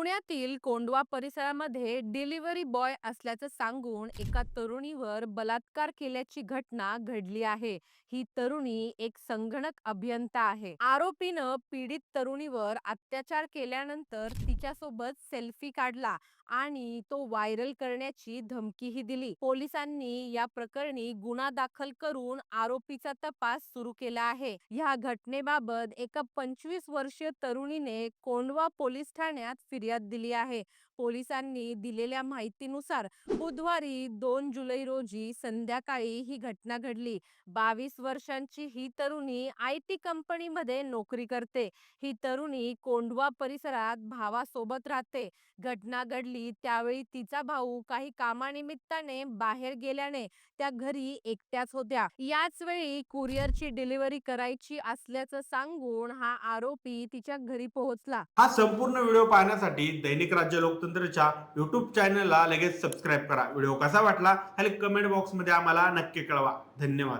पुण्यातील कोंडवा परिसरामध्ये delivery boy असल्याचं सांगून एका तरुणीवर बलात्कार केल्याची घटना घडली आहे. ही तरुणी एक संगणक अभियंता आहे. आरोपीनं पीडित तरुणीवर अत्याचार केल्यानंतर तिच्यासोबत सेल्फी काढला आणि तो व्हायरल करण्याची धमकीही दिली. पोलिसांनी या प्रकरणी गुन्हा दाखल करून आरोपीचा तपास सुरू केला आहे. या घटनेबाबत एका पंचवीस वर्षीय तरुणीने कोंडवा पोलीस ठाण्यात फिर्याद दिली आहे. पोलिसांनी दिलेल्या माहितीनुसार बुधवारी दोन जुलै रोजी संध्याकाळी ही घटना घडली. बावीस वर्षांची ही तरुणी आय टी कंपनीमध्ये नोकरी करते. ही तरुणी कोंडवा परिसरात भावासोबत राहते. घटना घडली त्यावेळी तिचा भाऊ काही कामानिमित्ताने बाहेर गेल्याने त्या घरी एकट्याच होत्या. याच वेळी कुरिअरची डिलिव्हरी करायची असल्याचं सांगून हा आरोपी तिच्या घरी पोहोचला. हा संपूर्ण व्हिडिओ पाहण्यासाठी दैनिक राज्य लोकतंत्रच्या युट्यूब चॅनलला लगेच सबस्क्राईब करा. व्हिडिओ कसा वाटला खाली कमेंट बॉक्समध्ये आम्हाला नक्की कळवा. धन्यवाद.